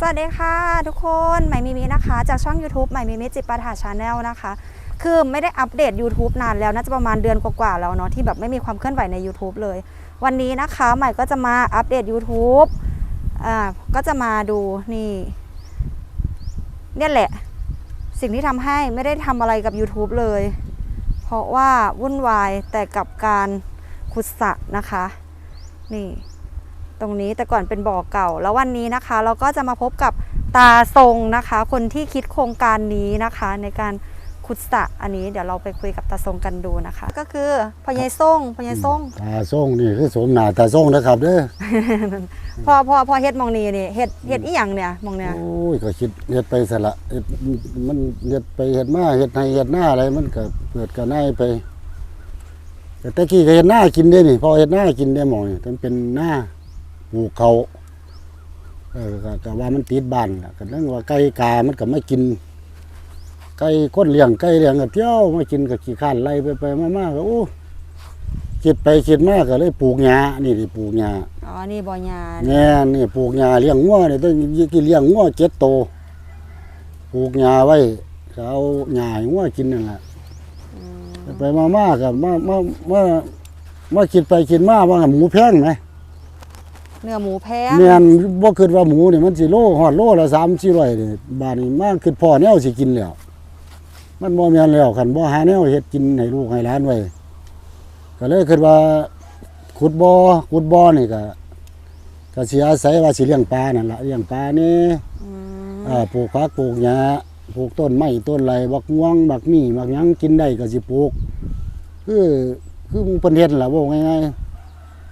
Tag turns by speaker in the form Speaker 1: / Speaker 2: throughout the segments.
Speaker 1: สวัสดีค่ะทุกคนใหม่มิมินะคะ จากช่อง YouTube ใหม่มิมิจิปาถาชาแนลนะคะ คือไม่ได้อัปเดต YouTube นานแล้วน่าจะประมาณเดือนกว่าๆแล้วเนาะที่แบบไม่มีความเคลื่อนไหวใน YouTube เลย วันนี้นะคะใหม่ก็จะมาอัปเดต YouTube อ่าก็จะมาดูนี่เนี่ยแหละ สิ่งที่ทำให้ไม่ได้ทำอะไรกับ YouTube เลย เพราะว่าวุ่นวายแต่กับการขุดสระนะคะ นี่ ตรงนี้แต่ก่อนเป็นบ่อเก่า แล้ววันนี้นะคะ เราก็จะมาพบกับตาทรงนะคะ คนที่คิดโครงการนี้นะคะ ในการขุดสระอันนี้เดี๋ยวเราไปคุยกับตาทรงกันดูนะคะ ก็คือพญายทรงพญายทรง
Speaker 2: ตาส่งนี่คือสมหน้าตาส่งนะครับเด้อ
Speaker 1: พอพอพอเฮ็ดหมองนี้นี่เฮ็ดเฮ็ดอีหยังเนี่ยหมองเนี่ย
Speaker 2: โอ้ยก็คิดเฮ็ดไปสละเฮ็ดมันเฮ็ดไปเฮ็ดมาเฮ็ดให้เฮ็ดหน้าอะไรมันก็เปิดกันได้ไป แต่ตะกี้ก็เฮ็ดหน้ากินได้นี่พอเฮ็ดหน้ากินได้หมองนี่มันเป็นหน้า ปลูกเขาเออก็ก็ว่ามันติดบ้านล่ะก็เรื่องว่าไก่กามันก็ไม่กิน ไก่คนเลี้ยงไก่เลี้ยงก็เที่ยวมากินก็ขี้ข้านไล่ไปไปมาๆก็โอ้คิดไปคิดมาก็เลยปลูกหญ้านี่ที่ปลูกหญ้า
Speaker 1: อ๋อ นี่บ่อยา
Speaker 2: แน่นี่ปลูกหญ้าเลี้ยงงัวนี่ต้องกี่เลี้ยงงัวเจ็ดโตวปลูกหญ้าไว้ก็เอาหญ้าให้งัวกินนั่นแหละ
Speaker 1: อืม
Speaker 2: ไปมามากับมามามามาคิดไปคิดมาว่าหมูแพงไหม
Speaker 1: เนื้อหมูแพง
Speaker 2: แม่นบ่คิดว่าหมูนี่มันสิโลฮอดโลละ3 400นี่บาดนี้มาคิดพ่อแนวสิกินแล้วมันบ่แม่นแล้วคันบ่หาแนวเฮ็ดกินให้ลูกให้หลานไว้ก็เลยคิดว่าขุดบ่อขุดบ่อนี่ก็ก็สิอาศัยว่าสิเลี้ยงปลานั่นล่ะเลี้ยงปลานี่
Speaker 1: อืม
Speaker 2: อ่าปลูกผักปลูกหญ้าปลูกต้นไม้ต้นไรบักม่วงบักมีบักหยังกินได้ก็สิปลูกคือคือหมึงเพิ่นเฮ็ดล่ะว่าง่ายๆ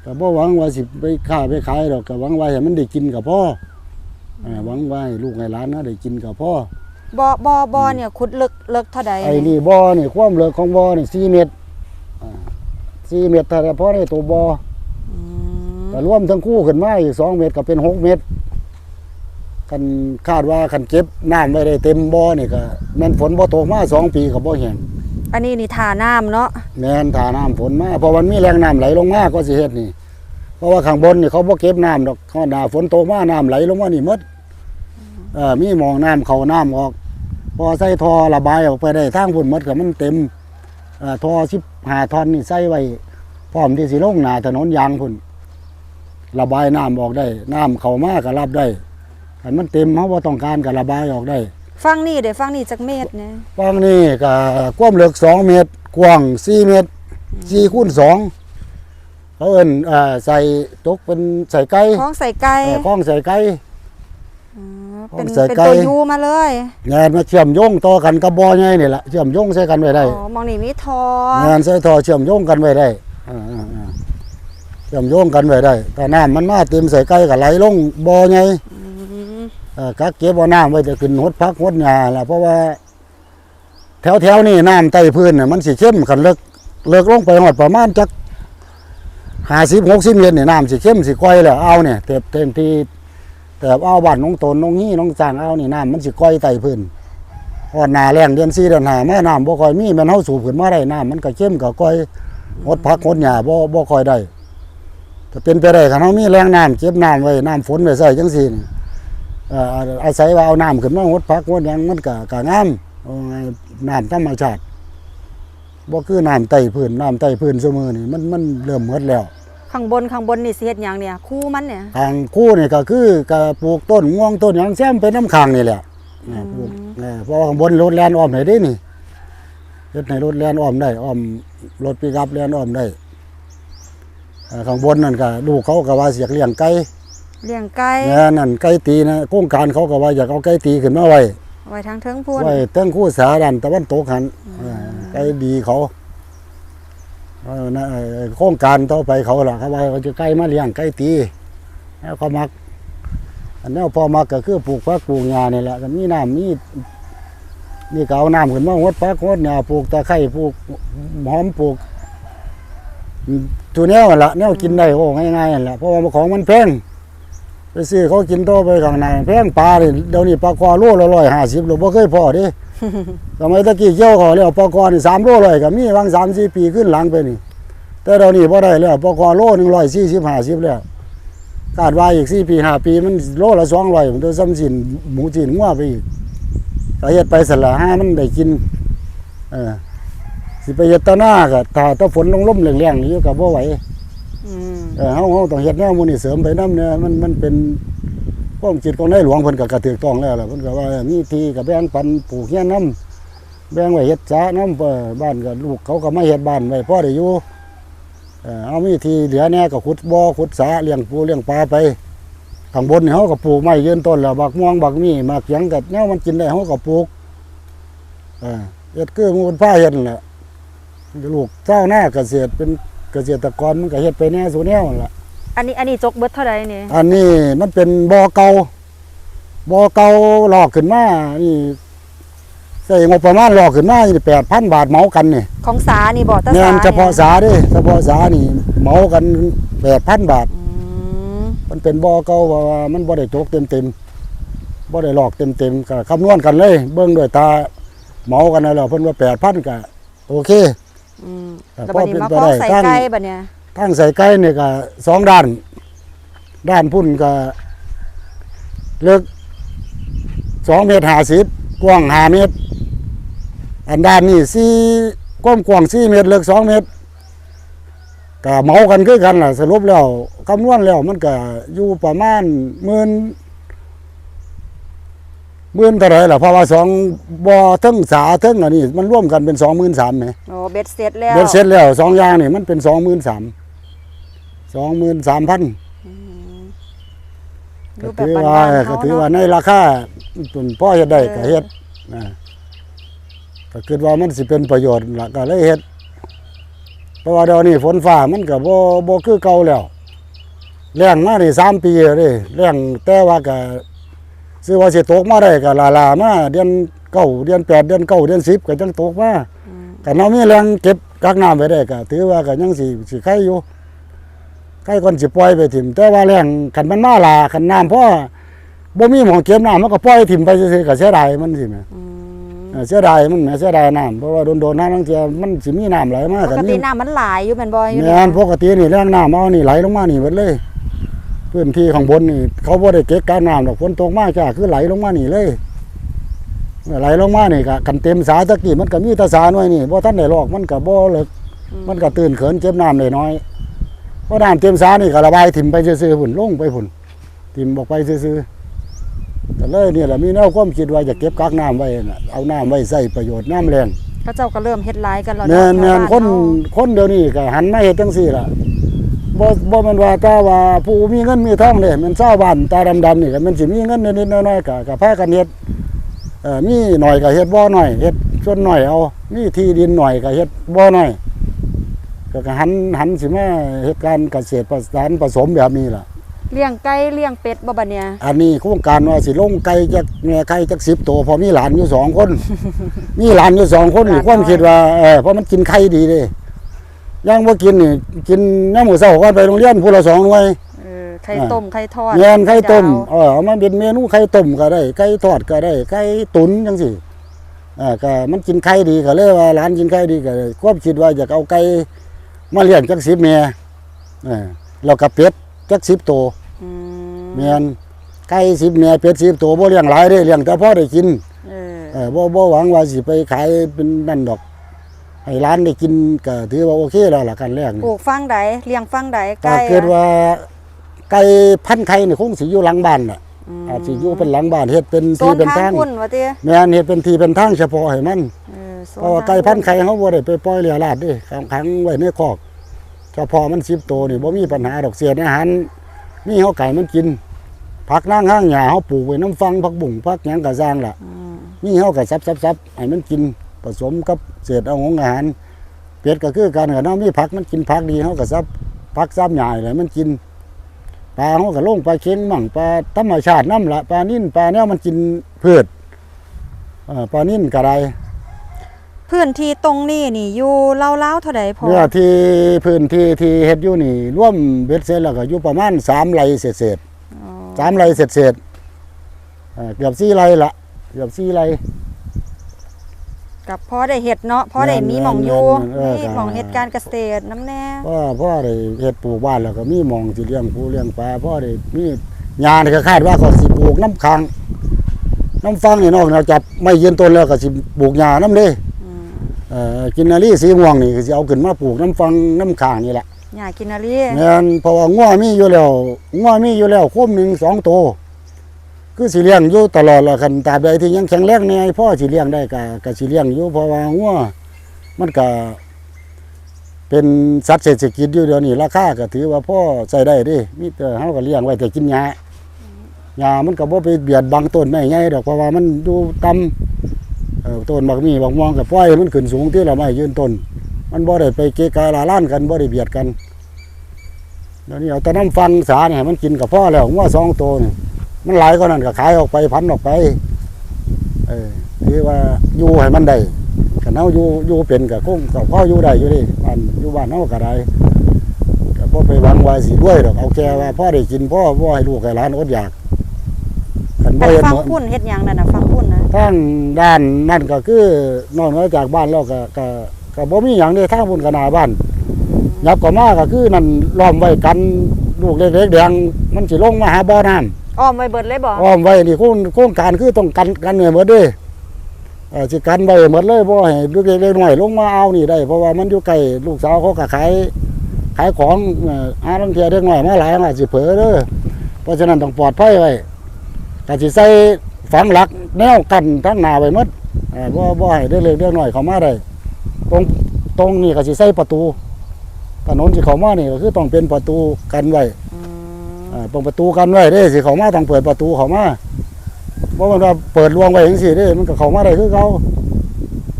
Speaker 2: ก็บ่หวังว่าสิไปค้าไปขายดอกก็หวังว่าให้มันได้กินก็พออ่าหวังว่าให้ลูกให้หลานนะได้กินก็พอ
Speaker 1: บ่บ่บ่เนี่ยขุดลึกลึกเท่าใด
Speaker 2: ไอ้นี่บ่อนี่ความลึกของบ่อนี่4เมตรอ่า4เมตรถ้าพอได้ตัวบ่อ
Speaker 1: อืม
Speaker 2: ก็รวมทั้งคู่ขึ้นมาอีก2เมตรก็เป็น6เมตรคันคาดว่าคันเก็บน้ำไว้ได้เต็มบ่อนี่ก็แม่นฝนบ่ตกมาสองปีก็บ่แห้ง
Speaker 1: อันนี้นี่ทาน้ำเนาะ
Speaker 2: แม่นถ้าน้ำฝนมาเพราะมันมีแรงน้ำไหลลงมาก็สิเฮ็ดนี่ เพราะว่าข้างบนนี่เขาบ่เก็บน้ำดอกเขาหน้าฝนตกมาน้ำไหลลงมานี่หมดเอ่อมีหมองน้ำเข้าน้ำออก พอใส่ท่อระบายออกไปได้ทางพุ่นหมดก็มันเต็มเอ่อท่อ15ท่อนนี่ใส่ไว้พร้อมที่สิลงหน้าถนนยางพุ่นระบายน้ำออกได้ น้ำเข้ามาก็รับได้ถ้ามันเต็มเฮาบ่ต้องการก็ระบายออกได้
Speaker 1: ฟังนี่เดี๋ยวฟังนี่จักเม็ดเนี่ย
Speaker 2: ฟังนี่ก็ความลึกสองเมตร กว้างสี่เมตรสี่คูณสองเขาเอิ้นเอ่อใส่ตกเป็นใส่ไก่
Speaker 1: ท้องใส่ไก่
Speaker 2: เอ่อข้องใส่ไก่
Speaker 1: อ๋อเป็น
Speaker 2: ใส่
Speaker 1: เป็น
Speaker 2: ไก่
Speaker 1: ตัวยูมาเลย
Speaker 2: งานมาเชื่อมโยงต่อกันกับบ่อใหญ่นี่แหละเชื่อมโยงใส่กันไว้ได้
Speaker 1: อ๋อมองนี่มีทองา
Speaker 2: นใส่ท่อเชื่อมโยงกันไว้ได้อ่าๆๆเชื่อมโยงกันไว้ได้แต่น้ำมันมาเต็มใส่ไก่ก็ไหลลงบ่อใหญ่
Speaker 1: อืม
Speaker 2: เอ่อ กักเก็บเอาน้ำไว้จะขึ้นหดพักหดหญ้าละเพราะว่า แถวแถวๆนี่น้ำใต้พื้นน่ะมันสิเข้มขันเลิกเลิกลงไปหอดประมาณจักห้าสิบหกสิบเมตรนี่น้ำสิเข้มสิก้อยแล้วเอาเนี่ยเต็มเต็มที่แต่เอาบ้านน้องตนน้องฮี่น้องจางเอานี่น้ำมันสิก้อยใต้พื้นหอดหนาแรงเดือนสี่เดือนหาแม่น้ำบ่คอยมีแมันเฮาสูบขึ้นมาได้น้ำมันก็เข้มก็ก้อยหดพักหดหญ้าบ่บ่คอยได้ถ้าเป็นไปได้คันเฮามีแรงน้ำเก็บน้ำไว้น้ำฝนไว้ใส่จังซี่ อ่ออาศัยว่าเอาน้ำขึ้นมาหดพักหดหยังมันก็ก็งามเอาไงน้ำธรรมชาติบ่คือน้ำใต้พื้นน้ำใต้พื้นซุมือนี่มันมันเริ่มหมดแล้ว
Speaker 1: ข้างบนข้างบนนี่สิเฮ็ดหยังเนี่ยคู่มันเนี่ย
Speaker 2: ทางคู่นี่ก็คือก็ปลูกต้นม่วงต้นหยังแซมเป็นน้ำค้างนี่แหละอ่าปลูกเออเพราะว่าข้างบนรถแล่นอ้อมได้เด้นี่เฮ็ดให้รถแล่นอ้อมได้อ้อมรถปิกอัพแล่นอ้อมได้อ่าข้างบนนั่นก็ลูกเขาก็ว่าสิอยากเลี้ยงไก่
Speaker 1: เลี้ยงไก่
Speaker 2: แน่นั่นไก่ตีนะโครงการเขาก็ว่าอยากเอาไก่ตีขึ้นมาไว้
Speaker 1: ไว้ทางเทิงพูน
Speaker 2: ไว้เตั้งคู่สาดันตะวันตกหันอ่าไก่ดีเขาเออนะเอ่อโครงการต่อไปเขาล่ะเขาว่าเขาจะไก่มาเลี้ยงไก่ตีแล้วเขามักอันนี้พอมักก็คือปลูกผักปลูกหญ้านี่แหละก็มีน้ำมีนี่ก็เอาน้ำขึ้นมาหดผักหดหญ้าปลูกตะไคร้ปลูกหอมปลูกตัวแนวนั่นละแนวกินได้โอ้ง่ายๆนั่นแหละเพราะว่าของมันแพง ไปซื้อเขากินโตไปข้างในแพงปลาเนี่ยเดี๋ยวนี้ปลาคอโลละร้อยห้าสิบโลบ่เคยพอเดิสมัยตะกี้เกี่ยวเขาแล้วปลาคอนี่สามโลเลยก็มีวางสามสี่ปีขึ้นหลังไปนี่ แต่เดี๋ยวนี้พอได้แล้วปลาคอโลหนึ่งร้อยสี่สิบห้าสิบแล้วคาดว่าอีก4ปี5ปีมันโลละ200มันตัวซ้ำสินหมูจีนงัวไปอีกก็เฮ็ดไปสั่นละห้ามันได้กิน เออสิไปเฮ็ดตะหน้าก็ถ้าถ้าฝนลงล่มแรงๆอยู่ก็บ่ไหว
Speaker 1: อืม
Speaker 2: เออเฮาเฮาต้องเฮ็ดแนวหมู่นี่เสริมไปนํเนี่ยมันมันเป็นความคิดของในหลวงเพิ่นก็กระถูกต้องแล้วล่ะเพิ่นก็ว่ามีที่ก็แบ่งปันปลูกเฮียนนํแบ่งไว้เฮ็ดสระนํเออบ้านก็ลูกเขาก็มาเฮ็ดบ้านไว้พอได้อยู่เออเอามีที่เหลือแน่ก็ขุดบ่อขุดสระเลี้ยงปูเลี้ยงปลาไปข้างบนนี่เฮาก็ปลูกไม้ยืนต้นแล้วบักม่วงบักมีหมากหยังก็แนวมันกินได้เฮาก็ปลูกเออเฮ็ดคือหมู่เพิ่นพาเฮ็ดนั่นแหละลูกเจ้าหน้าเกษตรเป็น เกษตรกรมันก็เฮ็ดไปแน่สู่แนวนั่นล่ะ
Speaker 1: อันนี้อันนี้จกเบิดเท่าใดนี่
Speaker 2: อันนี้มันเป็นบ่อเก่าบ่อเก่าหลอกขึ้นมานี่ใส่งบประมาณหลอกขึ้นมาแปดพันบาทเหมากันนี่
Speaker 1: ของสานี่บ่ตา
Speaker 2: เงิ
Speaker 1: สาน
Speaker 2: เฉพาะสาเด้เฉพาะสานี่เหมากันแปดพันบาท
Speaker 1: อืม
Speaker 2: มันเป็นบ่อเก่าเพราะว่ามันบ่ได้โจกเต็มเต็มๆบ่ได้หลอกเต็มเต็มๆก็คำนวณกันเลย เบิ่งด้วยตาเหมากันแล้วเพิ่นว่าแปดพันก็โอเค
Speaker 1: อืม
Speaker 2: แต่
Speaker 1: แล้วบัดนี้
Speaker 2: พอ
Speaker 1: มา
Speaker 2: เป็น
Speaker 1: พอ
Speaker 2: ไปได้
Speaker 1: ใส่
Speaker 2: ตั้ง
Speaker 1: ไก่บัดเนี่ย
Speaker 2: ทั้งใส่ไก่นี่ก็สองด้าน ด้านพุ่นก็เลิกสองเมตรห้าสิบกว้างห้าเมตร อันด้านนี่สี่กว้างกว้างสี่เมตรเลิกสองเมตรก็เหมากันคือกันล่ะสรุปแล้วคำนวณแล้วมันก็อยู่ประมาณหมื่น หมื่นเท่าไหรล่ะเพราะว่าสองบ่อเทั้งสาเทั้งอันนี้มันร่วมกันเป็นสองหมื่นสามไหม
Speaker 1: โอ้เบ็ดเสร็จแล้ว
Speaker 2: เบ็ดเสร็จแล้วสองอย่างนี่มันเป็นสองหมื่นสามสองหมื่นสามพัน
Speaker 1: อ
Speaker 2: ก็
Speaker 1: ยู่แบบ
Speaker 2: ถือ
Speaker 1: บ้า
Speaker 2: ว่าน
Speaker 1: ๆ
Speaker 2: ก็
Speaker 1: เฮา
Speaker 2: ถือว่า
Speaker 1: เนาะ
Speaker 2: ในราคาตุนพ่อเฮ็ดได้
Speaker 1: เออ
Speaker 2: ก็เฮ็ดนะก็คิดว่ามันสิเป็นประโยชน์ล่ะก็เลยเฮ็ดเพราะว่าเดี๋ยวนี้ฝนฟ้ามันก็บ่บ่คือเก่าแล้วแรงมานี่สามปีแล้วเด้แรงแต่ว่าก็ ซื้อว่าสิตกมาได้ก็ลาลามาเดือนเก้าเดือนแปดเดือนเก้าเดือนสิบก็จังตกมา
Speaker 1: อืม
Speaker 2: ก็เรามีแรงเก็บกักน้ำไว้ได้ก็ถือว่าก็ยังสิสิไข่อยู่ไข่ก่อนสิปล่อยไปถิ่มแต่ว่าแรงคันมันมาลาคันน้ำพ่อบ่มีหม้องเก็บน้ำมันก็ปล่อยถิ่มไปซื่อๆก็เสียดายมันสิแหม
Speaker 1: อืม
Speaker 2: เออเสียดายมันแหมเสียดายน้ำเพราะว่าโดนๆน้ำบางเทีมันสิมีน้ำไหลมา
Speaker 1: ป
Speaker 2: กั
Speaker 1: ก
Speaker 2: น
Speaker 1: ติ
Speaker 2: นี่
Speaker 1: น้ำมันหลายอยู่แม่นบ่อยู่
Speaker 2: แม่นปกตินี่แรงน้ำเอานี่ไหลลงมานี่หมดเลย พื้นที่ข้างบนนี่ เขาบ่ได้เก็บกักน้ำดอกฝนตกมาจ้าคือไหลลงมานี่เลยเมื่อไหลลงมานี่ก็กันเต็มสาตะกี้มันก็มีแตาสาหน่อยนี่บ่ทันได้ลอกมันก็บ่เลิกมันก็ตื่นเขินเก็บน้ำได้น้อยเพราะน้ำเต็มสานี่ก็ระบายถิ่มไปซื่อๆพุ่นลงไปพุ่นถิ่มออกไปซื่อๆแต่เลยเนี่ยแหละมีแนวความคิดว่าจะเก็บกักน้ำไว้น่ะเอาน้ำไว้ใส่ประโยชน์น้ำแรง
Speaker 1: ก็เจ้าก็เริ่มเฮ็ดหลายกันแล้ว
Speaker 2: แม่น
Speaker 1: เาะ
Speaker 2: แม่น
Speaker 1: ชาว
Speaker 2: คน
Speaker 1: บ้าเฮา
Speaker 2: คนเดี๋ยวนี้ก็หันมาเฮ็ดจังซี่ล่ะ บ่บ่แม่นว่าแต่ว่าผู้มีเงินมีทองเด้มันชาวบ้านตาดำๆนี่ก็มันสิมีเงินนิดๆน้อยๆก็ก็พากันเฮ็ดเอ่อมีหน่อยก็เฮ็ดบ่หน่อยเฮ็ดส่วนหน่อยเอา มีที่ดินหน่อยก็เฮ็ดบ่หน่อยก็ก็หันหันสิมาเฮ็ดการเกษตรผสานผสมแบบนี้ล่ะ
Speaker 1: เลี้ยงไก่เลี้ยงเป็ดบ่บัดเนี่ย
Speaker 2: อันนี้โครงการว่าสิลงไก่จักแม่ไก่จัก10ตัวเพอมีหลานอยู่สองคน มีหลานอยู่สองคนนี่ความคิดว่าเออเพราะมันกินไข่ดีเด้ ย่างบ่กินนี่กินน้ำหมูเช้าก่อนไปโรงเรียนผู้ละสองหน่วย
Speaker 1: เออไข่ต้มไข่ทอด
Speaker 2: แม่นไข่ต้ม
Speaker 1: ดาว
Speaker 2: เออเอามาเป็นเมนูไข่ต้มก็ได้ไก่ทอดก็ได้ไก่ตุ๋นจังซี่อ่าก็มันกินไข่ดีก็เลยว่าหลานกินไข่ดีก็เลยความคิดว่าอยากเอาไก่มาเลี้ยงจัก10แม่เออแล้วก็เป็ดจัก10ตัว
Speaker 1: อืม
Speaker 2: แม่นไก่10แม่เป็ด10ตัวบ่เลี้ยงหลายเด้เลี้ยงแต่พอได้กิน
Speaker 1: เออ
Speaker 2: เออบ่บ่หวังว่าสิไปขายเป็นนั่นดอก ให้ร้านได้กินก็ถือว่าโอเคแล้วล่ะกันแรก
Speaker 1: ป
Speaker 2: นี่
Speaker 1: ลูกฟังใดเลี้ยงฟังใด
Speaker 2: ถ้า
Speaker 1: ไก่
Speaker 2: เกิดว่าไก่พันธุ์ไข่นี่คงสิอยู่หลังบ้านน่ะ
Speaker 1: ม
Speaker 2: อาจสิอยู่เป็นหลังบ้านเฮ็ดเป็น
Speaker 1: โซ
Speaker 2: ที่
Speaker 1: น
Speaker 2: เป็น
Speaker 1: ทา
Speaker 2: ทางง
Speaker 1: คุณว่าติ
Speaker 2: แม่นเฮ็ดเป็นที่เป็นทางเฉพาะให้มัน
Speaker 1: เออโซน
Speaker 2: เพราะว่าไก่พันธุ์ไข่เฮาบ่ได้ไปปล่อยเลี้ยราดเด้ขังขังไว้ในคอกเฉพาะมัน10ตัวนี่บ่มีปัญหาดอกเสียดอาหารมีเฮาไก่มันกินผักนางห้างหญ้าเฮาปลูกไว้น้ำฟังผักบุ้งผักหยังก็สร้างล่ะ
Speaker 1: อืม
Speaker 2: มีเฮาก็ซับๆๆให้มันกิน ผสมกับเศษเอาของอาหารเป็ดก็คือการกับน้ามีผักมันกินผักดีเฮาก็ซับผักซับหญ้าแหละมันกินปลาเฮาก็ลงปลาเค็งมั่งปลาธรรมชาติน้ำละปลานิ่นปลาแนวมันกินพืชเอ่อปลานิ่นก็ได้
Speaker 1: พื้นที่ตรงนี้นี่อยู่เล่าวๆเท่าใดพอ
Speaker 2: เนื้อที่พื้นที่ที่เฮ็ดอยู่นี่ร่วมเบ็ดเสร็จแล้วก็อยู่ประมาณ3ไร่เศษ
Speaker 1: อ๋อ
Speaker 2: ๆ3ไร่เศษๆเอ่อเกือบ4ไร่ละเกือบ4ไร่
Speaker 1: กับพ่อได้เฮ็ดเนาะพ่อได้มีหม่องอยู่
Speaker 2: เออ
Speaker 1: นี่หม่องเฮ็ดการเกษตรน้ำแน่
Speaker 2: พ่อพ่อได้เฮ็ดปลูกบ้านแล้วก็มีหมองสิเลี้ยงปูเลี้ยงปลาพ่อได้มีหญ้านี่ก็คาดว่าก็สิปลูกน้ำค้างน้ำฟังนี่นอกจากจับไม่ยืนต้นแล้วก็สิปลูกหญ้าน้ำเด้
Speaker 1: อืม
Speaker 2: เอ่อกินนารีสีม่วงนี่ก็สิเอาขึ้นมาปลูกน้ำฟังน้ำค้างนี่แหละ
Speaker 1: หญ้ากินนารี
Speaker 2: แม่นเพราะว่างัวมีอยู่แล้วงัวมีอยู่แล้วโคมหนึ่งสองตัว คือสิเลี้ยงอยู่ตลอดละคันตราบใดที่ยังแข็งแรงเนี่ยพ่อสิเลี้ยงได้ก็ก็สิเลี้ยงอยู่เพราะว่างัวมันก็เป็นสัตว์เศรษฐกิจอยู่เดี๋ยวนี้ราคาก็ถือว่าพ่อใช้ได้ดิมีแต่เฮาก็เลี้ยงไว้แต่กินหญ้าหญ้ามันก็บ่ไปเบียดบังต้นไม้ใหญ่ดอกเพราะว่ามันอยู่ต่ำเออต้นบักมีบักม่วงก็ปล่อยมันขึ้นสูงที่ละไม้ยืนต้น มันบ่ได้ไปเกะกะลาล้านกันบ่ได้เบียดกันเดี๋ยวนี้เอาแต่น้ำฟังสาเนี่ยมันกินกับพ่อแล้วงัวสองตัวนี่ มันหลายก็นั่นก็ขายออกไปพันออกไป เออคือว่าอยู่ให้มันได้กันเฮาอยู่อยู่เป็นกับคงกับพ่ออยู่ได้อยู่ดิบ้านอยู่บ้านเฮาก็ได้ก็บ่ไปหวังว่าสิด้วยดอกเอาแค่ว่าพ่อได้กินพ่อบ่ให้ลูกให้หลานอดอยากคันบ่
Speaker 1: แต่
Speaker 2: เฮ็ด
Speaker 1: ฟัง
Speaker 2: เหมือน
Speaker 1: พุ่นเฮ็ดหยังนั่นน่ะฟังพุ่นนะ
Speaker 2: ทางด้านนั่นก็คือนอกเหนือจากบ้านแล้วก็ก็ก็บ่มีหยังเด้ทางพุ่นก็หน้าบ้านยับก็มาก็คือนั่นล้อมไว้กันลูกเล็กๆแดงมันสิลงมาหาบ่อน้ำ
Speaker 1: อ้อมไว้เบิดเลยบ่
Speaker 2: อ้อมไว้นี่โครงโครงการคือต้องกันกันเหนื่อยหมดเด้เออสิกันไว้หมดเลยบ่ให้ลูกเล็กๆน้อยลงมาเอานี่ได้ เพราะว่ามันอยู่ใกลลูกสาวเขาก็ขายขายของเอ่อหาลังเทียเด็กน้อยมาหลายอาจสิเผลอเด้อเพราะฉะนั้นต้องปลอดภัยไว้ก็สิใส่ฝังหลักแนวกันทั้งหน้าไว้หมดเออบ่บ่ให้เด็กเล็กเด็กน้อยเขามาได้ตรงตรงนี้ก็สิใส่ประตูถนนสิเขามานี่ก็คือต้องเป็นประตูกันไว้
Speaker 1: อื ม
Speaker 2: อ่าตรงประตูกันไว้เด้สิเข้ามาต้องเปิดประตูเข้ามาเพราะมันว่าเปิดลวงไว้จังซี่เด้มันก็เข้ามาได้คือเขา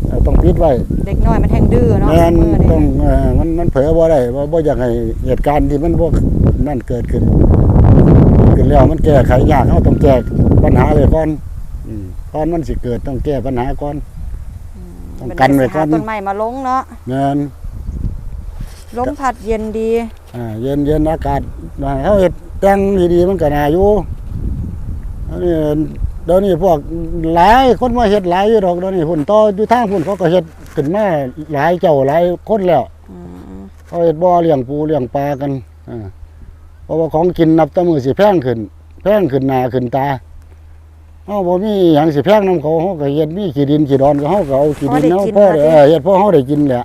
Speaker 2: เอ่อต้องปิดไว้
Speaker 1: เด็กน้อยมันแทงดื้อเนาะ
Speaker 2: แม่น
Speaker 1: มือนี่
Speaker 2: ต้องเอ่อมันมันเผลอบ่ได้บ่บ่อยากให้เหตุการณ์ที่มันบ่นั่นเกิดขึ้นเกิดแล้วมันแก้ไขยากเฮาต้องแก้ปัญหาไว้ก่อนอืมก่อนมันสิเกิดต้องแก้ปัญหาก่อนต้องกันไว้ก่อน
Speaker 1: ต้นไม้มาลงเนาะ
Speaker 2: แม่น
Speaker 1: ลมพัดเย็นดี
Speaker 2: อ่าเย็นเย็นอากาศอ่าเฮาเฮ็ด แต่งดีๆมันก็น่าอยู่อันนี้เดี๋ยวนี้พวกหลายคนมาเฮ็ดหลายอยู่ดอกเดี๋ยวนี้หุ่นต่ออยู่ทางหุ่นเขาก็เฮ็ดขึ้นมาหลายเจ้าหลายคนแล้ว
Speaker 1: อืม
Speaker 2: เขาเฮ็ดบ่อเลี้ยงปูเลี้ยงปลากันอ่าเพราะว่าของกินนับแต่มือสิแพงขึ้น แพงขึ้นหน้าขึ้นตาเฮาบ่มีหยังสิแพงนํเขาเฮาก็เฮ็ดมีขี้ดินขี้ดอนก็เฮาก็เอาขี้ดินเฮาพอได้เออเฮ็ดพอเฮาได้กินแหละ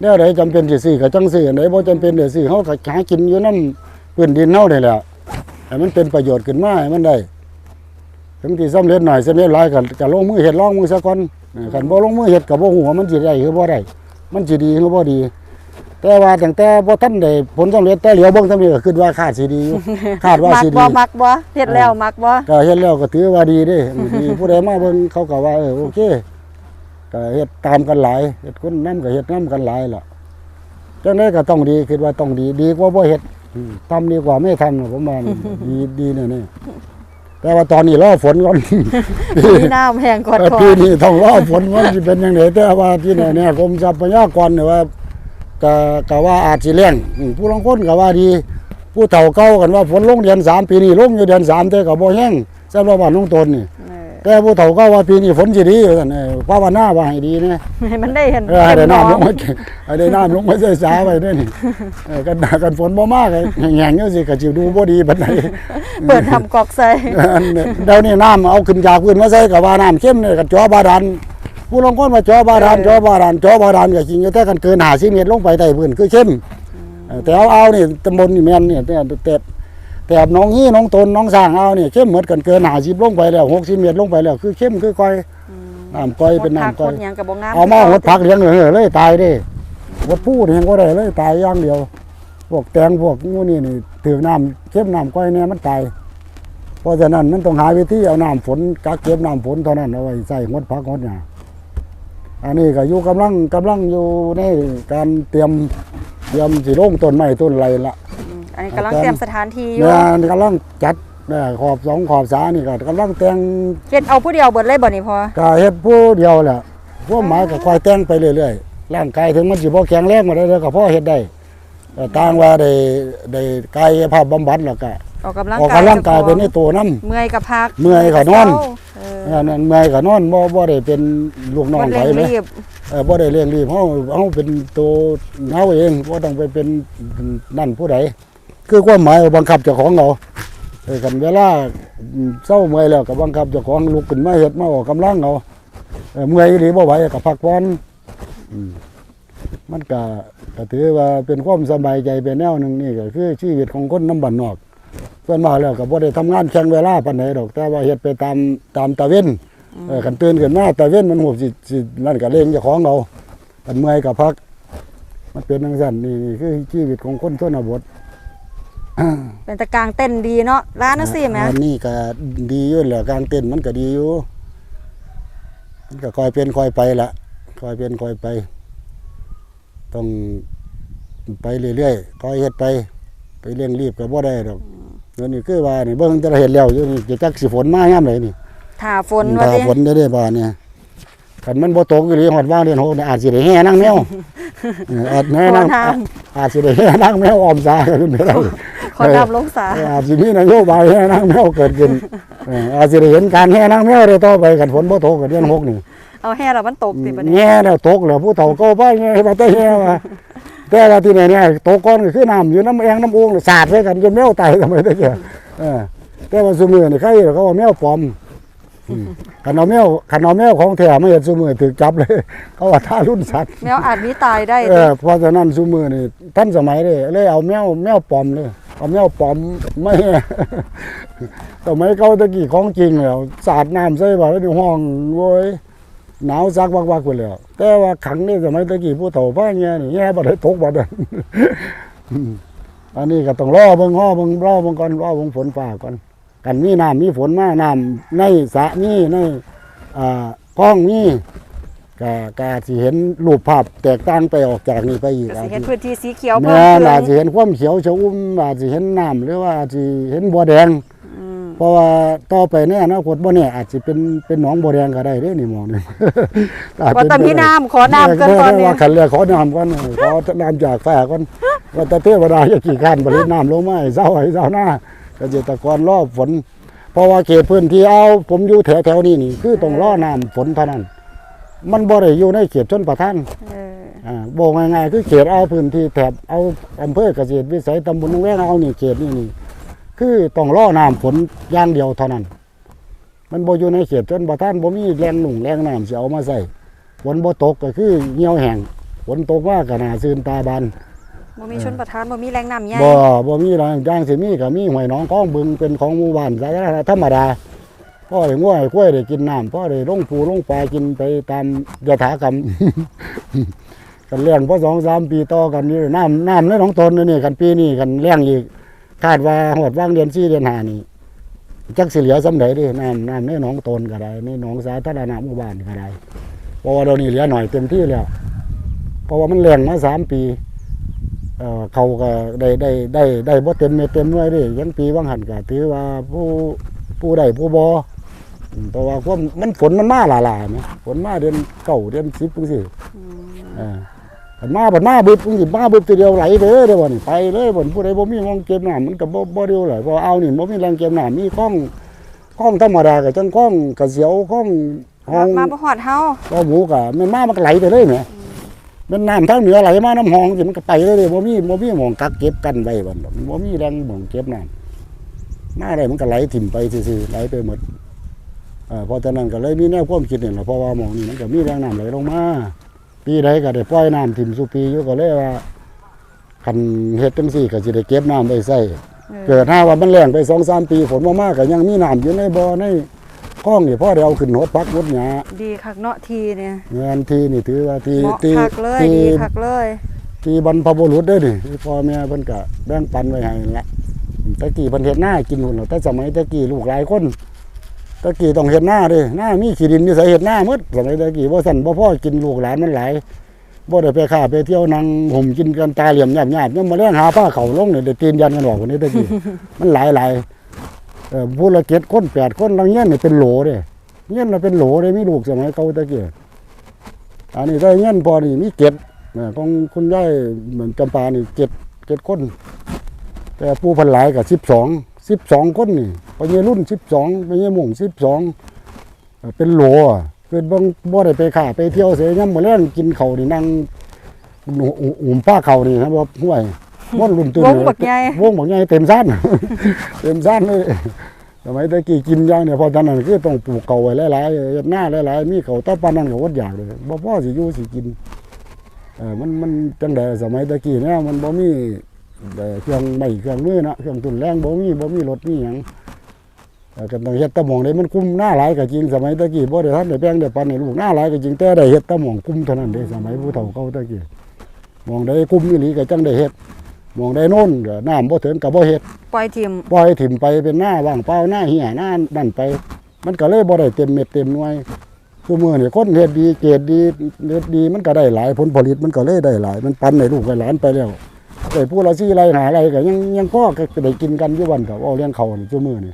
Speaker 2: แล้วใดจำเป็นสิซื้อก็จังซื้ออันใดบ่จำเป็นได้ซื้อเฮาก็หากินอยู่นํ พื้นดินเฮาได้แหละให้มันเป็นประโยชน์ขึ้นมาให้มันได้ ถึงที่สำเร็จหน่อยสำเร็จหลายก็ก็ลงมือเฮ็ดลองมือซะก่อนเออคันบ่ลงมือเฮ็ดก็บ่ฮู้ว่ามันสิได้หรือบ่ได้มันสิดีหรือบ่ดี แต่ว่าตั้งแต่บ่ทันได้ผลสำเร็จแต่เหลียวเบิ่งสำเร็จก็คิดว่าคาดสิดีอยู่คาดว่า
Speaker 1: มัก
Speaker 2: สิดี
Speaker 1: บ่มักบ่เฮ็ดแล้วมักบ่
Speaker 2: ก็เฮ็ดแล้วก็ถือว่าดีเด้ดีผู้ใดมาเบิ่งเขาก็ว่าเออโอเคก็เฮ็ดตามกันหลายเฮ็ดคนนํก็เฮ็ดนํกันหลายล่ะจังไดก็ต้องดีคิดว่าต้องดีดีกว่าบ่เฮ็ดอืม ทำดีกว่าไม่ทำผมว่าดีดีแน่ๆแต่ว่าตอนนี้รอฝนก่อน
Speaker 1: มีน้ำแห้งก่อน
Speaker 2: เออ
Speaker 1: ก่อ
Speaker 2: ปี
Speaker 1: น
Speaker 2: นี้ต้องรอฝนว่าสิเป็นจังไดแต่ว่าที่แน่ๆกรมทรัพยากรเนี่ยว่าก็ก็ว่าอาจสิแรงอืมผู้ลางคนก็ว่าดี ผู้เฒ่าเก่ากันว่าฝนลงเดือนสามปีนี้ลงอยู่เดือนสามแต่ก็บ่แห้งสำหรับบ้านลุงตนนี่
Speaker 1: เออ
Speaker 2: แต่ผู้เฒ่าก็ว่าปีนี้ฝนสิดีว่าซั่นเออภาวนาว่าให้ดีนะ
Speaker 1: ให้มันได้เห็น
Speaker 2: เออให้ได้น้ำลง
Speaker 1: เห็
Speaker 2: มาให้ได้น้ำลงมาใส่สาไว้ด้วยนี่เออกันกันฝนบ่มากเลยแห้งๆจังซี่ก็สิดูบ่ดีปานใด
Speaker 1: เปิดทำกอกใส่
Speaker 2: อันนี้เดี๋ยวนี้น้ำเอาขึ้นจากพื้นมาใส่ก็ว่าน้ำเข้มนี่ก็จ่อบาดาลผู้ลางคนว่าจ่อบาดาลจ่อบาดาลจ่อบาดาลก็จริงอยู่แต่กันเกิน50เมตรลงไปใต้พื้นคือเข้มเออแต่เอาเอานี่ตำบลนี่แม่นเนี่ยแต่ แต่แต่หน้องฮีหน้องตนหน้องสร้างเอาเนี่ยเข้มเหมือนกันเกิน50ลงไปแล้ว60เมตรลงไปแล้วคือเข้มคือก้อยน้ำก้อยเป็นน้ำก้อย
Speaker 1: หดผักหดหยังกับบ่งาม
Speaker 2: เอามาหดผักเลี้ยงเลยเลยตายเด้หดพูดเห็นก็ได้เลยตายอย่างเดียว พวกแตงพวกงูนี่นี่ถือน้ำเข้มน้ำก้อยเนี่ยมันตายเพราะฉะนั้นมันต้องหาวิธีเอาน้ำฝนกักเก็บน้ำฝนเท่านั้นเอาไว้ใส่หดผักหดหญ้าอันนี้ก็อยู่กำลังกำลังอยู่ในการเตรียมเตรียมสิลงต้นไม้ต้นไรละ
Speaker 1: อืมอันนี้กำลังเตรียมสถานที่อยู่
Speaker 2: เนี่ยกำลังจัดเนี่ยขอบสองขอบสานี่ก็กำลังแต่ง
Speaker 1: เฮ็ดเอาผู้เดียวเบิดเลยบ่นี่พอ
Speaker 2: ก็เฮ็ดผู้เดียวแหละพวกหมายก็คอยแต่งไปเรื่อยๆร่างกายถึงมันสิบ่แข็งแรงมาได้ก็พอเฮ็ดได้แต่ต่างว่าได้ได้กายภาพบำบัดแล้วก็
Speaker 1: ออกกำลัง
Speaker 2: ออก
Speaker 1: กาย
Speaker 2: กำลังกาย
Speaker 1: จะพอ
Speaker 2: เป็นในตัวน้ำ
Speaker 1: เมื่อยกับพัก
Speaker 2: เมื่อยกับนอน
Speaker 1: เออ
Speaker 2: เออนั่นเมื่อยก็นอนบ่บ่ได้เป็นลูกน้อง
Speaker 1: บ่
Speaker 2: ไผ
Speaker 1: เร่ง
Speaker 2: เลย
Speaker 1: รีบ
Speaker 2: เออบ่ได้เลี้ยงรีบเฮาเฮาเป็นตัวเฮาเองบ่ต้องไปเป็นนั่นผู้ใด คือความหมายว่าบังคับเจ้าของเราเออกันเวลาเศร้าเมื่อยแล้วก็บังคับเจ้าของลุกขึ้นมาเฮ็ดมาออกกำลังเอาเออเมื่อยหรือบ่ไหวก็พักผ่อนอืมมันก็ก็ถือว่าเป็นความสบายใจเป็นแนวหนึงนี่ก็คือชีวิตของคนน้ำบ้านนอกส่วนมากแล้วก็บ่ได้ทำงานแข่งเวลาปานใดดอก แต่ว่าเฮ็ดไปตามตามตะเว้นเออกันตื่นขึ้นมาต่เว้นมันหูสิสินั่นก็เล่งเจ้าของเรากันเมื่อยกับพัก มันเป็นทังสั้นนี่นี่คือชีวิตของคนชนบท
Speaker 1: เป็นตะกลางเต้นดีเนาะร้านนั่นสิแหม
Speaker 2: อันนี้ก็ดีอยู่แหละการเต้นมันก็ดีอยู่มันก็คอยเป็นคอยไปละคอยเป็นคอยไป ต้องไปเรื่อยๆคอยเฮ็ดไป ไปเร่งรีบก็บ่ได้ดอกเดี๋ยวนี้คือว่านี่เบิ่งจะเห็นแล้วอยู่นี่จะจักสิฝนมายามใดนี่
Speaker 1: ถ่าฝนว่า
Speaker 2: ถ้า
Speaker 1: ดิ
Speaker 2: ฝนได้ได้บ้านเนี่ย คันมันบ่ตกอยู่ดีฮอดว่างเดือนหกเนี่ยอาจสิได้แห่นางแมวเอออาจแห่นาง
Speaker 1: ขอน้
Speaker 2: อาจสิได้แห่นางแมวออมสาขึ้นไปแล้ว
Speaker 1: ขอดับลงสา
Speaker 2: เอออาจสิมีนโยบายแห่นางแมวเกิดขึ้นเอออาจสิได้เห็นการแห่นางแมวได้ต่อไปกันฝนบ่ตกกันเดือนหกนี่
Speaker 1: เอาแห่แล้วมันตกติบัดนี้
Speaker 2: แห่แล้วตกแล้วผู้เฒ่าก็ไปแห่บ่ได้แห่ว่าแต่ว่าที่ไหนเนี่ยตกก่อนก็คือน้ำอยู่น้ำแองน้ำโอ่งสาดใส่กันจนแมวตายทำไมได้แก่เออแต่ว่าซุมื้อนี่ใครเขาว่าแมวปลอม ขันเอาแมวขันเอาแมวของแท้ไม่เห็นซุมือถือจับเลย เขาว่าท่ารุ่นสัตว์
Speaker 1: แมวอาจมีตายได้
Speaker 2: เอ
Speaker 1: ติ
Speaker 2: อเพราะฉะนั้นซุมือนี่ท่านสมัยเลยเลยเอาแมวแมวปลอมเลยเอาแมวปลอมไม่สมัยเขาตะกี้ของจริงแล้วสาดน้ำใส่บ่าแล้วในห้องโว้ยหนาวซักวักๆไปแล้วแต่ว่าขังนี่สมัยตะกี้ผู้เฒ่าป้าเนี่ยนี่แย่บ่ได้ตกบ่ได้อันนี้ก็ต้องรอเบิ่งฮ้อเบิ่งรอเบิ่งก่อนรอเบิ่งฝนฟ้าก่อน กันมีน้ำมีฝนมาน้ำในสระนี่ในอ่าคลองนี่ก็ก็สิเห็นรูปภาพแตกต่างไปออกจากนี้ไปอีก
Speaker 1: ก็
Speaker 2: อา
Speaker 1: สิ
Speaker 2: จ
Speaker 1: เห็น
Speaker 2: สิ
Speaker 1: พื้นที่สีเขียวเพิ่ม
Speaker 2: แม่น
Speaker 1: ขึ้น
Speaker 2: อาจสิเห็นความเขียวชอุ่มอาจสิเห็นน้ำหรือว่าอาจสิเห็นบัวแดง
Speaker 1: อืม
Speaker 2: เพราะว่าต่อไปในอนาคตบ่แน่อาจสิเป็นเป็นหนองบัวแดงก็ได้เด้นี่หมองนี่อาจ
Speaker 1: บ่
Speaker 2: เป็น
Speaker 1: ต้องมีน้ำขอน้ำกันก่อน
Speaker 2: แม่
Speaker 1: เนี่ย
Speaker 2: ว่าขันเรือขอน้ำก่อนขอน้ำจากฟ้าก่อนว่าแต่เทวดาจะกี่ขันบริน้ำลงมาให้เศร้าให้เศร้าหน้าเกษตรกรรอฝน เพราะว่าเขตพื้นที่เอาผมอยู่แถวแถวๆนี้นี่คือต้องรอน้ำฝนเท่านั้น มันบ่ได้อยู่ในเขตชนประทาน
Speaker 1: เออ
Speaker 2: อ่าบอกง่ายๆคือเขตเอาพื้นที่แถบเอาอำเภอเกษตรวิสัยตำบลนงแวงเอานี่เขตนี่นี่คือต้องรอน้ำฝนอย่างเดียวเท่านั้น มันบ่อยู่ในเขตชนประทานบ่มีแรงหนุ่งแรงน้ำสิเอามาใส่ฝนบ่ตกก็คือเหี่ยวแห้งฝนตกว่าก็น่าซื่นตาบาน
Speaker 1: บ่มีชนประทานบ่มีแรงน้ำใหญ่
Speaker 2: บ่บ่มีหรอกอย่างสิมีก็มีห้วยหนองคลองบึงเป็นของหมู่บ้านสาธารณะธรรมดาพ่อได้ง่วยกล้วยได้กินน้ำพ่อได้ลงปูลงปลากินไปตามยถากรรม กันเลี้ยงพอสองสามปีต่อกันนี่น้ำน้ำในหนองตนนี่กันปีนี้กันเลี้ยงอีกคาดว่าหอดว่างเดือนสี่เดือนห้านี่จักสิเหลือสำใดเดิน้ำน้ำในหนองตนก็ได้ในหนองสาธารณะหมู่บ้านก็ได้เพราะว่าเรานี่เหลือหน่อยเต็มที่แล้วเพราะว่ามันเลี้ยงมาสามปี เอ่อเขาก็ได้ได้ได้ได้บ่เต็มเม็ดเต็มหน่วยเด้ยังปีว่างหันก็ถือว่าผู้ผู้ใดผู้บ่อืมเพราะว่าความมันฝนมันมาหลายๆนะฝนมาเดือนเก้าเดือนสิบจังซี่
Speaker 1: อืม
Speaker 2: อ่ามันมาบัดมาบึบจังซี่มาบึบทีเดียวไหลเด้อเด้อบ่นี่ไปเลยบ่นผู้ใดบ่มีหมองเก็บน้ำมันก็บ่บ่เดียวเลยเพราะเอานี่บ่มีแรงเก็บน้ำมีคลองคลองธรรมดาก็จังคลองกระเสียวคลองห้อง
Speaker 1: มาบ่ฮอดเฮา
Speaker 2: ก็หมูกะมันมามันก็ไหลไปเลยแหม มันน้ำทางเหนือไหลมาน้ำหองสิมันก็ไปเลยเลยบ่มีบ่มีหมองกักเก็บกันไว้บัดนั้นบ่มีแรงหมองเก็บน้ำมาได้มันก็ไหลถิ่มไปซื่อๆไหลไปหมดเอ่อเพราะฉะนั้นก็เลยมีแนวความคิดนี่แหละเพราะว่าหมองนี้มันก็มีแรงน้ำไหลลงมาปีใดก็ได้ปล่อยน้ำถิ่มสู่ปีอยู่ก็เลยว่าคันเฮ็ดจังซี่ก็สิได้เก็บน้ำไว้ใช้
Speaker 1: เออ
Speaker 2: เกิดถ้าว่ามันแรงไป2-3ปีฝนบ่มาก็ยังมีน้ำอยู่ในบ่อใน คลองนี่พอได้เอาขึ้นหดพักหดหญ้า
Speaker 1: ดีคักเนาะทีเนี่ย
Speaker 2: งานที่นี่ถือว่าที่
Speaker 1: เหมาะ
Speaker 2: ที่
Speaker 1: คักเลย
Speaker 2: ที่
Speaker 1: ดีคักเลย
Speaker 2: ที่บรรพบุรุษเด้อนี่ที่พ่อแม่เพิ่นก็แบ่งปันไว้ให้นั่นแหละตะกี้เพิ่นเฮ็ดหน้ากินหุ่นแล้วแต่สมัยตะกี้ลูกหลายคนตะกี้ต้องเฮ็ดหน้าเด้หน้ามีขี้ดินอยู่ใส่เฮ็ดหน้าหมดสมัยตะกี้บ่สั่นบ่พอกินลูกหลานมันหลายบ่ได้ไปค้าไปเที่ยวนั่งห่มกินกันตาเหลี่ยมหยาบๆยามมื้อแลงหาผ้าเขาวลงนี่ได้ตีนยันกันออกคนนี้ตะกี้มันหลายหลายเอ่อ ผู้ละเจ็ดคนแปดคนลังเงี้ยนนี่เป็นโหลเด้เงี้ยนน่ะเป็นโหลเด้มีลูกสมัยเก่าตะเกี้อันนี้ได้เงินพอนี่มีเจ็ดนะของคุณยายเหมือนจำปานี่เจ็ดเจ็ดคนแต่ผู้พันหลายกับสิบสองสิบสองคนนี่ไปเยรุ่นสิบสองไปเยหม่งสิบสองเป็นโหลอะคือบ่งบ่ได้ไปข่าไปเที่ยวเสียย่ำมาแล้งกินเขานี่นั่งอุ่มผ้าเขานี่นะว่าห่วย ม่วนรุ่นตื่น
Speaker 1: วงบักใหญ่
Speaker 2: วงบักใหญ่เต็มซ่านเต็มซ่านเลยสมัยตะกี้กินอย่างเนี่ยพอตอนนั้นคือต้องปลูกเขาไว้หลายๆเฮ็ดหน้าหลายๆมีเขาแตะปานนั้นก็อดอยากเลยบ่พอสิอยู่สิกินเออมันมันจังไดสมัยตะกี้เนี่ยมันบ่มีเอ่อเครื่องไม้เครื่องมือเนาะเครื่องตุนแรงบ่มีบ่มีรถมีหยังเอ่อก็ต้องเฮ็ดแตะหมองได้มันคุ้มหน้าหลายก็จริงสมัยตะกี้บ่ได้ทันได้แบ่งได้ปันให้ลูกหน้าหลายก็จริงแต่ได้เฮ็ดแตะหมองคุ้มเท่านั้นเด้สมัยผู้เฒ่าเก่าตะกี้หมองได้คุ้มอีหลีก็จังได้เฮ็ดห มองได้โน่นก็น้ำบ่ถึงก็บ่เฮ็ด
Speaker 1: ปล่อยทิม
Speaker 2: ปล่อยถิ่มไปเป็นหน้าว่างเปล่าหน้าเหี่ยหน้านั่นไป มันก็เลยบ่ได้เต็มเม็ดเต็มหน่วยคือมือนี่คนเฮ็ดดีเกรดดีเฮ็ดดีมันก็ได้หลายผลผลิตมันก็เลยได้หลาย มันปันให้ลูกให้หลานไปแล้วได้ผู้ละสี่ไรหาอะไรก็ยังยังพ่อก็ได้กินกันอยู่วันก็เอาเลี้ยงเขานี่ชั่วมือนี่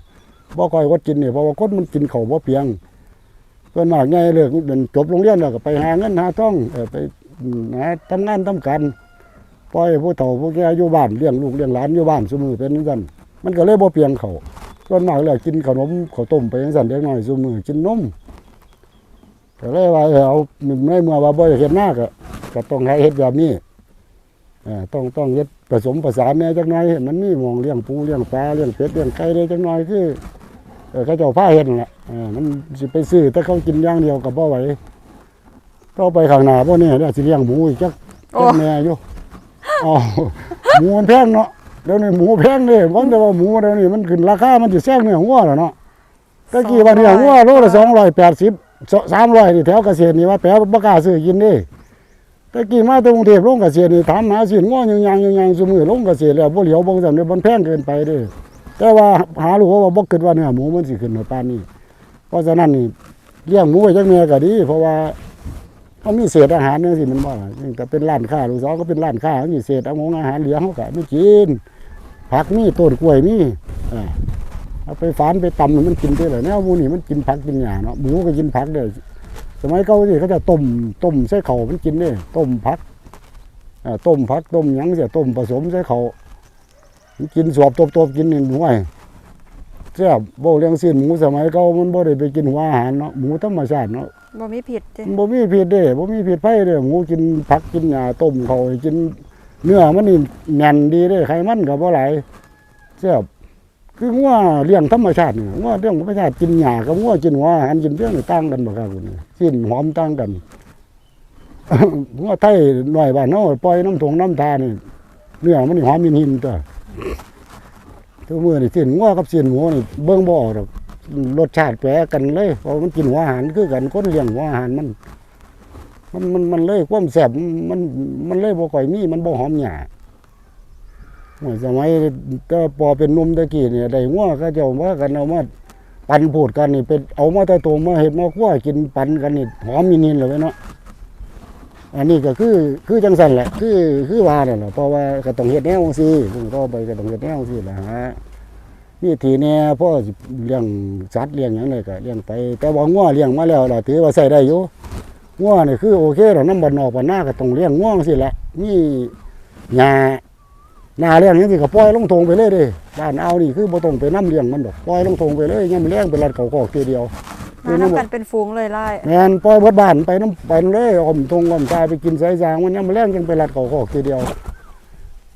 Speaker 2: บ่ค่อยวัดกินนี่เพราะว่าคนมันกินเขาวบ่เพียงเพิ่นมากใหญ่เลยเดินจบโรงเรียนแล้วก็ไปหาเงินหาทองเออไปหาทำงานทำการ ปล่อยให้ผู้เฒ่าผู้แก่อยู่บ้านเลี้ยงลูกเลี้ยงหลานอยู่บ้านชั่วมือเป็นจังซั่นมันก็เลยบ่เพียงเขาส่วนมากแล้วกินขนมข้าวต้มไปจังซั่นเด็กน้อยซุมื้อกินนมก็เลยว่าเออเอาในเมื่อว่าบ่ได้เฮ็ดหน้าก็ก็ต้องให้เฮ็ดแบบนี้เอ่าต้องต้องเฮ็ดผสมผสานแหน่จักหน่อยให้มันมีหมองเลี้ยงปูเลี้ยงปลาเลี้ยงเป็ดเลี้ยงไก่ได้จักหน่อยคือเออเขาเจ้าพาเฮ็ดนั่นแหละเออมันสิไปซื้อแต่เขากินอย่างเดียวก็บ่ไหวต่อไปข้างหน้าบ่นี่เดี๋ยวสิเลี้ยงหมูอีกจัก
Speaker 1: โอ้
Speaker 2: จักแม่อยู่ อ๋อหมูมันแพงเนาะเดี๋ยวนี้หมูแพงเลยเพราะแต่ว่าหมูเดี๋ยวนี้มันขึ้นราคามันจะแซงเนื้อหัวแล้วเนาะตะกี้บางทีหัวโลละสองร้อยแปดสิบสามร้อยนี่แถวเกษตรนี่ว่าแปลว่าบ่กล้าซื้อกินเด้ตะกี้มาตรงกรุงเทพลงเกษตรนี่ถามหาสินง้อยังยังยังยังซุมือลงเกษตรแล้วบ่เหลียวเบิ่งซั่นเด้มันแพงเกินไปเด้แต่ว่าหารู้ว่าบ่คิดว่าเนื้อหมูมันสิขึ้นในปานนี้เพราะฉะนั้นนี่เลี้ยงหมูไว้จักแม่ก็ดี เพราะว่า เขามีเศษอาหารเนี่ยสิมันบ่ล่ะยังแต่เป็นร้านค้าลูกสาวก็เป็นร้านค้าเขามีเศษเอาหารอาหารเหลือเขาก็ไม่กินผักมีต้นกล้วยมีอ่าเอาไปฝานไปตำมันกินได้เลยแนวหมูนี่มันกินผักกินหญ้าเนาะหมูก็กินผักได้สมัยเก่าสิเขาจะต้มต้มใส่ข้ามันกินเด้ต้มผักอ่าต้มผักต้มยังเสียต้มผสมใส่ข้ามันกินสวบตบๆกินหนี่งหนูไอ้แซ่บโบเลี้ยงสิ้นหมูสมัยเก่ามันบ่ได้ไปกินหัวอาหารเนาะหมูธรรมชาติเนาะ
Speaker 1: บ่มีผิดติ
Speaker 2: มันบ่มีพิษเด้บ่มีพิษไผเด้หมูกินผักกินหญ้าต้มข้ากิน เนื้อมันนี่แน่นดีเด้ไขมันก็บ่หลายแซ่บคืองัวเลี้ยงธรรมชาตินี่งัวเลี้ยงธรรมชาติกินหญ้ากับงัวกินหัวอาหารกินเพียงต่างกันบ่ครับคุณสิ้นหอมต่างกันงัวไทยน้อยบ้านเฮาปล่อยน้ำทงน้ำทานี่เนื้อมันนี่หอมมินหินตัวทุกมื้อนี่สินงัวกับสินหมูนี่เบิ่งบ่ออกดอก รสชาติแปรกันเลยเพราะมันกินหัวอาหารคือกันคนเลี้ยงหัวอาหารมัน มันมันมันเลยความแสบมันมันเลยบ่ค่อยมีมันบ่หอมหยาโอ้ยสมัยก็พอเป็นนุ่มตะกี้เนี่ยได้หัวก็เจ้ามากันเอามาปันพูดกันนี่เป็นเอามาแต่ตัวมาเห็ดมาคั่วกินปันกันนี่หอมมีนินเลยเนาะอันนี้ก็คือคือจังสันแหละ คือคือว่านั่นแหละเพราะว่าก็ต้องเฮ็ดแนวซี่ซึ่งต่อไปก็ต้องเฮ็ดแนวซีแหละฮะ มีทีเนี่ยพ่อสิเลี้ยงสัตว์เลี้ยงหยังเลยก็เลี้ยงไป แต่ว่างัวเลี้ยงมาแล้วล่ะถือว่าใส่ได้อยู่งัวนี่คือโอเคเราน้ำบันนอกบันหน้าก็ต้องเลี้ยงงัวสิแหละมีหญ้าหน้าเลี้ยงอย่างนี้ก็ปล่อยลงทงไปเลยเด้บ้านเอานี่คือบ่ต้องไปน้ำเลี้ยงมันดอกปล่อยลงทงไปเลยยังมันเลี้ยงเป็นรัดเขาคอกทีเดียว
Speaker 1: มานํกันเป็นฟูงเลยไล่
Speaker 2: แม่นปล่อยเบดบ้านไปน้ำไปเลยอมทงอมตายไปกินสายยางมันยังมันเลี้ยงจังไปรัดเขาคอกทีเดียว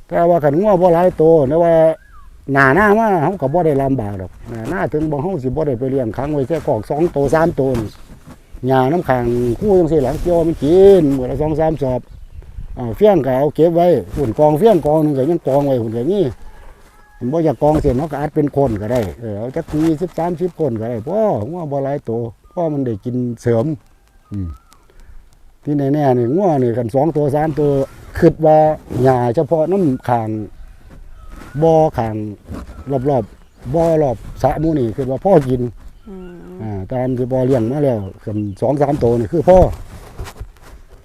Speaker 2: แต่ว่าขันงัวบ่หลายโตแต่ว่า หน้าหน้ามาเขาก็บ่ได้ลำบากดอกหน้าหน้าถึงบ่เฮาสิบ่ได้ไปเลี้ยงค้างไว้แค่กอกสองโตสามตนี่หญ้าน้ำขังคู่จังซี่หลังเกี่ยวมันกินมื้อละสองสามสอบอ่าเฟี้ยงก็เอาเก็บไว้หุ่นกองเฟี้ยงกองหนึ่งก็ยังกองไว้หุ่นก็นี้มันบ่อยากกองเสร็จเนาก็อาจเป็นคนก็ได้เออเอาจัก20 30คนก็ได้พ่องัวบ่หลายโตพ่อมันได้กินเสริมอืมที่แน่ๆนี่งัวนี่กันสองตัวสามตัวคิดว่าหญ้าเฉพาะน้ำขัง บ่อข้างรอบๆบ่อรอบสระหมูนี่คือว่าพ่อกิน
Speaker 1: อืม
Speaker 2: อ่าตามที่บ่อเลี้ยงมาแล้วกันสองสามตัวนี่คือพ่อ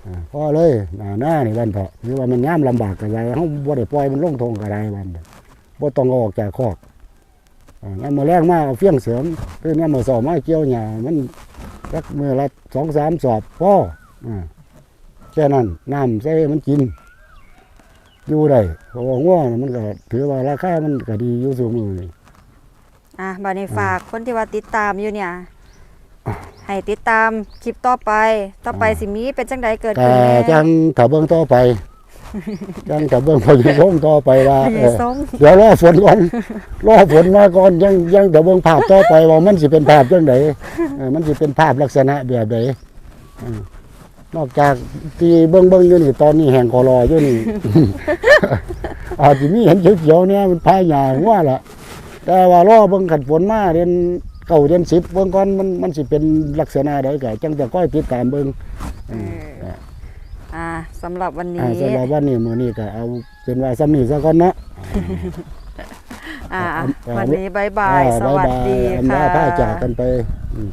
Speaker 2: อ่าพ่อเลยหน้าหน้านี่วันเถอะหรือว่ามันย่ามลำบากกระไรเฮาบ่ได้ปล่อยมันลงทงกระไรวันเถอะบ่ต้องเอาออกจากคอกอ่าแล้วมาแรงมาเอาเฟี้ยงเสริมคือเนี่ยมาสอบมาเกี่ยวหญ้ามันสักมือละสองสามสอบพ่ออ่าแค่นั้นน้ำใส่ให้มันกิน อยู่ได้เพราะว่าง่วงมันก็ถือว่าราคามันก็ดีอยู่สูงมือนี่
Speaker 1: อะบัดนี้ฝากคนที่ว่าติดตามอยู่เนี่ย ให้ติดตามคลิปต่อไป ต่อไปสิมีเป็นจังใดเกิด
Speaker 2: แต่
Speaker 1: ขึ้นแน่
Speaker 2: จังถ้าเบิ่งต่อไป จังถ้าเบิ่งพออยู่ลงต่อไปว่า
Speaker 1: ดี
Speaker 2: เออ
Speaker 1: ส้ม
Speaker 2: เดี๋ยวรอฝนก่อน รอฝนมาก่อนยังยังแต่เบิ่งภาพต่อไปว่ามันสิเป็นภาพจังไดเออมันสิเป็นภาพลักษณะแบบใดอืม นอกจากที่เบิ่งเบิ่งอยู่นี่ตอนนี้แห่งคอรออยู่นี่ อาจจะมีเห็นเขียวๆเนี่ยมันพายหญ้าหัวล่ะแต่ว่ารอเบิ่งขันฝนมาเดือนเก้าเดือนสิบเบิ่งก่อนมันมันสิเป็นลักษณะใดก็จังจะค่อยติดตามเบิ่ง
Speaker 1: เอออ่าสำหรับวัน
Speaker 2: อ่า
Speaker 1: นี้
Speaker 2: สำหรับวันนี้มื้อนี้ก็เอาเป็นว่าซ้ำนี้ซะก่อนเนาะ
Speaker 1: อ่า
Speaker 2: อ่า
Speaker 1: วันนี้บายบาย
Speaker 2: อ่
Speaker 1: สวัสดี
Speaker 2: บ๊ายบายอำลา
Speaker 1: ค่ะ
Speaker 2: พาจากกันไปอืม